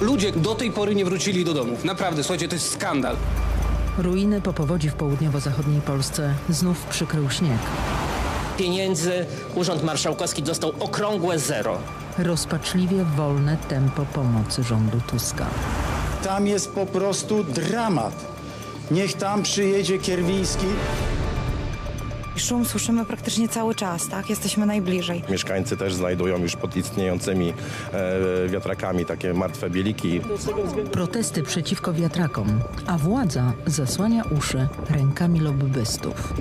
Ludzie do tej pory nie wrócili do domów. Naprawdę, słuchajcie, to jest skandal. Ruiny po powodzi w południowo-zachodniej Polsce znów przykrył śnieg. pieniędzy Urząd Marszałkowski dostał okrągłe zero. Rozpaczliwie wolne tempo pomocy rządu Tuska. Tam jest po prostu dramat. Niech tam przyjedzie Kierwiński. Szum słyszymy praktycznie cały czas, tak? Jesteśmy najbliżej. Mieszkańcy też znajdują już pod istniejącymi e, wiatrakami takie martwe bieliki. Protesty przeciwko wiatrakom, a władza zasłania uszy rękami lobbystów.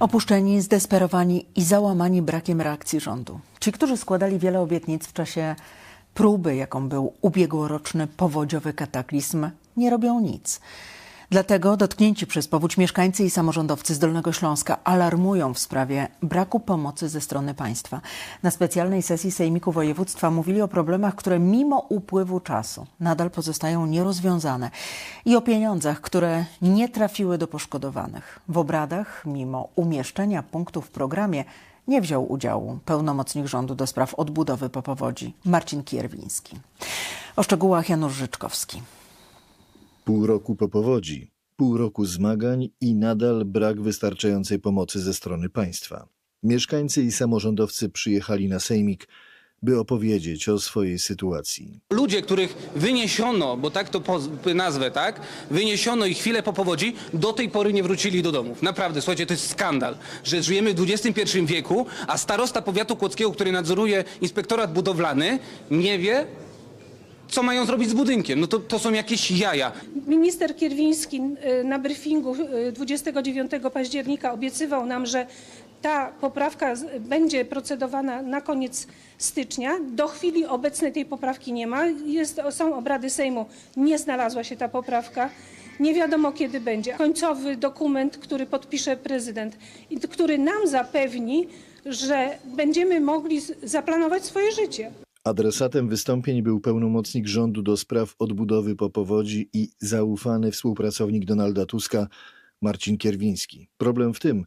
Opuszczeni, zdesperowani i załamani brakiem reakcji rządu. Ci, którzy składali wiele obietnic w czasie próby, jaką był ubiegłoroczny powodziowy kataklizm, nie robią nic. Dlatego dotknięci przez powódź mieszkańcy i samorządowcy z Dolnego Śląska alarmują w sprawie braku pomocy ze strony państwa. Na specjalnej sesji Sejmiku Województwa mówili o problemach, które mimo upływu czasu nadal pozostają nierozwiązane i o pieniądzach, które nie trafiły do poszkodowanych. W obradach, mimo umieszczenia punktów w programie, nie wziął udziału pełnomocnik rządu do spraw odbudowy po powodzi Marcin Kierwiński. O szczegółach Janusz Życzkowski. Pół roku po powodzi, pół roku zmagań i nadal brak wystarczającej pomocy ze strony państwa. Mieszkańcy i samorządowcy przyjechali na sejmik, by opowiedzieć o swojej sytuacji. Ludzie, których wyniesiono, bo tak to nazwę, tak? Wyniesiono ich chwilę po powodzi, do tej pory nie wrócili do domów. Naprawdę, słuchajcie, to jest skandal, że żyjemy w XXI wieku, a starosta powiatu kłodzkiego, który nadzoruje inspektorat budowlany, nie wie, co mają zrobić z budynkiem. No to, to są jakieś jaja. Minister Kierwiński y, na briefingu y, 29 października obiecywał nam, że ta poprawka będzie procedowana na koniec stycznia. Do chwili obecnej tej poprawki nie ma. Jest, są obrady Sejmu, nie znalazła się ta poprawka. Nie wiadomo kiedy będzie. Końcowy dokument, który podpisze prezydent i który nam zapewni, że będziemy mogli zaplanować swoje życie. Adresatem wystąpień był pełnomocnik rządu do spraw odbudowy po powodzi i zaufany współpracownik Donalda Tuska Marcin Kierwiński. Problem w tym,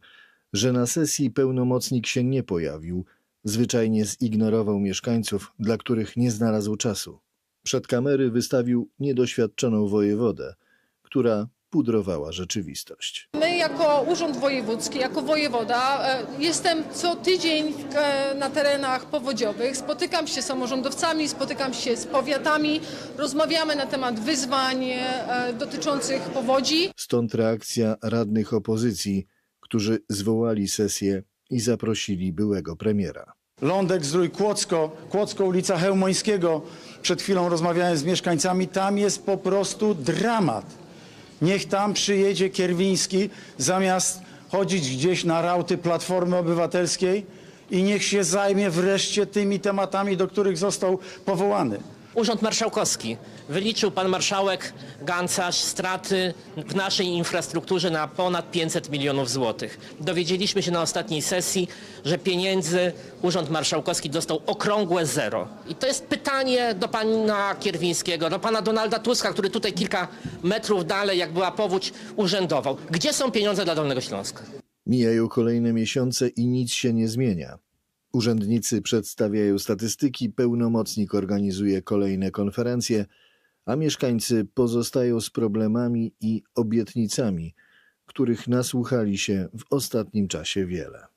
że na sesji pełnomocnik się nie pojawił, zwyczajnie zignorował mieszkańców, dla których nie znalazł czasu. Przed kamery wystawił niedoświadczoną wojewodę, która pudrowała rzeczywistość. My jako Urząd Wojewódzki, jako wojewoda, e, jestem co tydzień e, na terenach powodziowych, spotykam się z samorządowcami, spotykam się z powiatami, rozmawiamy na temat wyzwań e, dotyczących powodzi. Stąd reakcja radnych opozycji, którzy zwołali sesję i zaprosili byłego premiera. Lądek, Zdrój, Kłodzko, Kłodzko, ulica Chełmońskiego. Przed chwilą rozmawiałem z mieszkańcami. Tam jest po prostu dramat. Niech tam przyjedzie Kierwiński zamiast chodzić gdzieś na rauty Platformy Obywatelskiej i niech się zajmie wreszcie tymi tematami, do których został powołany. Urząd Marszałkowski. Wyliczył pan marszałek Gancarz straty w naszej infrastrukturze na ponad 500 milionów złotych. Dowiedzieliśmy się na ostatniej sesji, że pieniędzy Urząd Marszałkowski dostał okrągłe zero. I to jest pytanie do pana Kierwińskiego, do pana Donalda Tuska, który tutaj kilka metrów dalej, jak była powódź, urzędował. Gdzie są pieniądze dla Dolnego Śląska? Mijają kolejne miesiące i nic się nie zmienia. Urzędnicy przedstawiają statystyki, pełnomocnik organizuje kolejne konferencje, a mieszkańcy pozostają z problemami i obietnicami, których nasłuchali się w ostatnim czasie wiele.